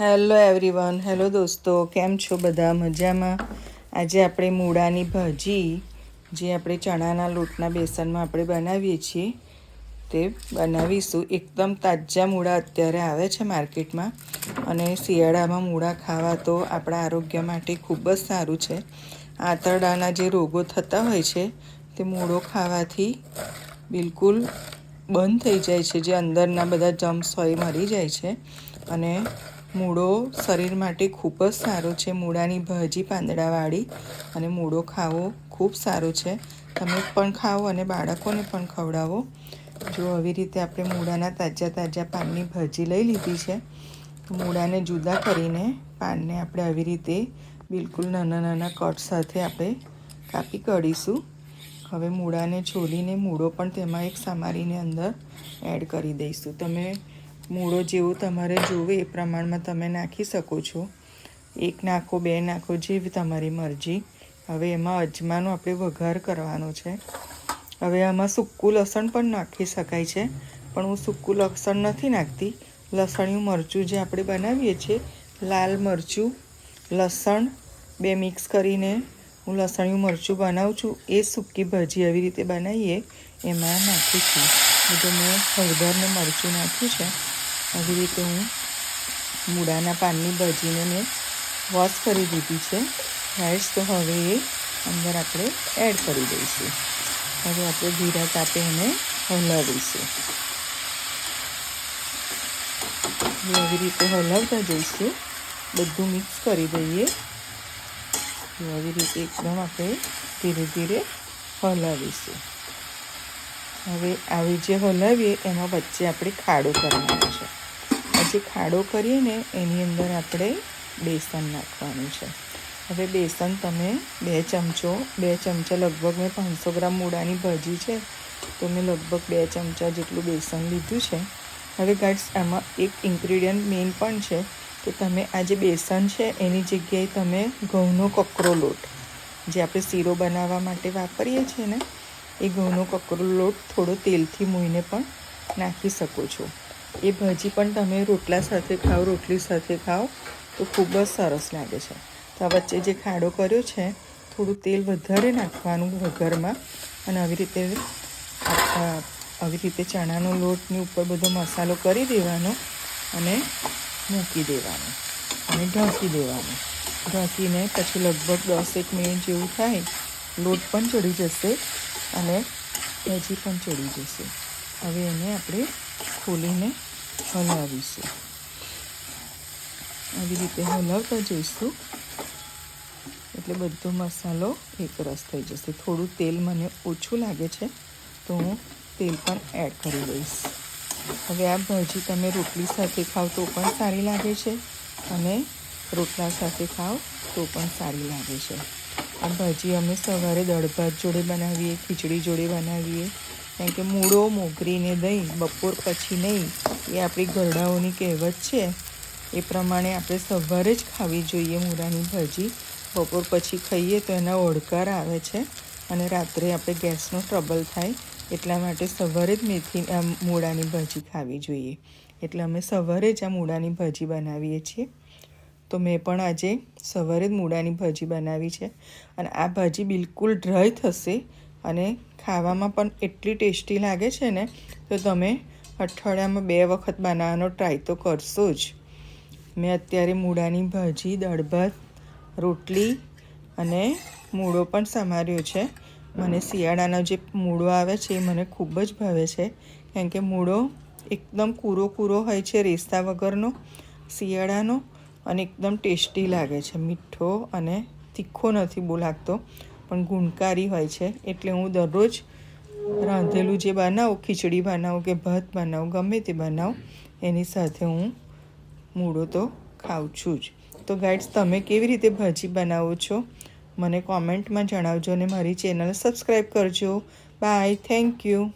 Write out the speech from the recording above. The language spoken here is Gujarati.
હેલો એવરીવન હેલો દોસ્તો. કેમ છો બધા? મજામાં? આજે આપણે મૂળાની ભાજી, જે આપણે ચણાના લોટના બેસનમાં આપણે બનાવીએ છીએ, તે બનાવીશું. એકદમ તાજા મૂળા અત્યારે આવે છે માર્કેટમાં અને શિયાળામાં મૂળા ખાવા તો આપણા આરોગ્ય માટે ખૂબ જ સારું છે. આંતરડાના જે રોગો થતા હોય છે, તે મૂળો ખાવાથી બિલકુલ બંધ થઈ જાય છે, જે અંદરના બધા જમ્સ હોય મરી જાય છે અને મૂળો શરીર માટે ખૂબ જ સારો છે. મૂળાની ભાજી પાંદડાવાળી અને મૂળો ખાવો ખૂબ સારો છે. તમે પણ ખાઓ અને બાળકોને પણ ખવડાવો. જો આવી રીતે આપણે મૂળાના તાજા તાજા પાનની ભાજી લઈ લીધી છે, તો મૂળાને જુદા કરીને પાનને આપણે આવી રીતે બિલકુલ નાના નાના કટ સાથે આપણે કાપી કાઢીશું. હવે મૂળાને છોલીને મૂળો પણ તેમાં એક સમારીને અંદર એડ કરી દઈશું. તમે મૂળો જેવું તમારે જોવે એ પ્રમાણમાં તમે નાખી શકો છો. એક નાખો, બે નાખો, જેવી તમારી મરજી. હવે એમાં અજમાનો આપણે વઘાર કરવાનો છે. હવે આમાં સૂકું લસણ પણ નાખી શકાય છે. પણ હું સૂકું લસણ નથી નાખતી. લસણિયું મરચું જે આપણે બનાવીએ છીએ, લાલ મરચું, લસણ, બે મિક્સ કરીને હું લસણિયું મરચું બનાવું છું. એ સૂકી ભાજી આવી રીતે બનાવીએ, એમાં નાખું છું. બધું મેં હળદર ને મરચું નાખ્યું છે. આવી રીતે હું મૂળાના પાનની ભાજીને મેં વોશ કરી દીધી છે. રાઈસ તો હવે એ અંદર આપણે એડ કરી દઈશું. હવે આપણે ધીરા તાપે એને હલાવીશું. આવી રીતે હલાવતા જઈશું. બધું મિક્સ કરી દઈએ. આવી રીતે એકદમ આપણે ધીરે ધીરે હલાવીશું. હવે આવી જે હલાવીએ એમાં વચ્ચે આપણે ખાડો કરવાનો છે. જે ખાડો કરીએ એની અંદર આપણે બેસન નાખવાનું છે. હવે બેસન તમે બે ચમચો, બે ચમચા લગભગ મેં પાંચસો ગ્રામ મૂળાની ભાજી છે, તો મેં લગભગ બે ચમચા જેટલું બેસન લીધું છે. હવે ગાઈડ્સ આમાં એક ઇન્ગ્રીડિયન્ટ મેઇન પણ છે કે તમે આ જે બેસન છે, એની જગ્યાએ તમે ઘઉંનો કકરો લોટ, જે આપણે શીરો બનાવવા માટે વાપરીએ છીએ ને, એ ઘઉંનો કકરો લોટ થોડો તેલથી મૂઈને પણ નાખી શકો છો. એ ભાજી પણ તમે રોટલા સાથે ખાઓ, રોટલી સાથે ખાઓ, તો ખૂબ જ સરસ લાગે છે. તો આ વચ્ચે જે ખાડો કર્યો છે, થોડું તેલ વધારે નાખવાનું વઘારમાં અને આવી રીતે આવી રીતે ચણાનો લોટની ઉપર બધો મસાલો કરી દેવાનો અને મૂકી દેવાનો અને ઢાંકી દેવાનો. ઢાંકીને પછી લગભગ દસેક મિનિટ જેવું થાય, લોટ પણ ચડી જશે અને ભાજી પણ ચડી જશે. હવે એને આપણે ખોલીને હલાવીશું. આવી રીતે હલાવતા જઈશું. એટલે બધો મસાલો એકરસ થઈ જશે. થોડું તેલ મને ઓછું લાગે છે, તો હું તેલ પણ એડ કરી દઈશ. હવે આ ભાજી તમે રોટલી સાથે ખાવ તો પણ સારી લાગે છે અને રોટલા સાથે ખાવ તો પણ સારી લાગે છે. આ ભાજી અમે સવારે દાળ ભાત જોડે બનાવીએ, ખીચડી જોડે બનાવીએ કારણ કે મૂળો, મોગરીને દહીં, બપોર પછી નહીં, એ આપણી ઘરડાઓની કહેવત છે. એ પ્રમાણે આપણે સવારે જ ખાવી જોઈએ મૂળાની ભાજી. બપોર પછી ખાઈએ તો એના ઓળકાર આવે છે અને રાત્રે આપણે ગેસનો ટ્રબલ થાય, એટલા માટે સવારે જ મેથી મૂળાની ભાજી ખાવી જોઈએ. એટલે અમે સવારે જ આ મૂળાની ભાજી બનાવીએ છીએ. તો મેં પણ આજે સવારે જ મૂળાની ભાજી બનાવી છે અને આ ભાજી બિલકુલ ડ્રાય થશે અને ખાવામાં પણ એટલી ટેસ્ટી લાગે છે ને, તો તમે અઠવાડિયામાં બે વખત બનાવવાનો ટ્રાય તો કરશો જ. મેં અત્યારે મૂળાની ભાજી દાળ ભાત રોટલી અને મૂળો પણ સમાર્યો છે. મને શિયાળાનો જે મૂળો આવે છે એ મને ખૂબ જ ભાવે છે. કારણ કે મૂળો એકદમ કૂરો કૂરો હોય છે રેસ્તા વગરનો, શિયાળાનો અને એકદમ ટેસ્ટી લાગે છે. મીઠો અને તીખો નથી બહુ લાગતો. પણ ગુણકારી હોય છે. એટલે હું દરરોજ રાંધેલું જે બનાવું, ખીચડી બનાવું કે ભાત બનાવું, ગમે તે બનાવું, એની સાથે હું મૂળો તો ખાઉં છું જ. તો ગાઈડ્સ, તમે કેવી રીતે ભાજી બનાવો છો? મને કોમેન્ટમાં જણાવજો અને મારી ચેનલ સબસ્ક્રાઈબ કરજો. Bye, thank you.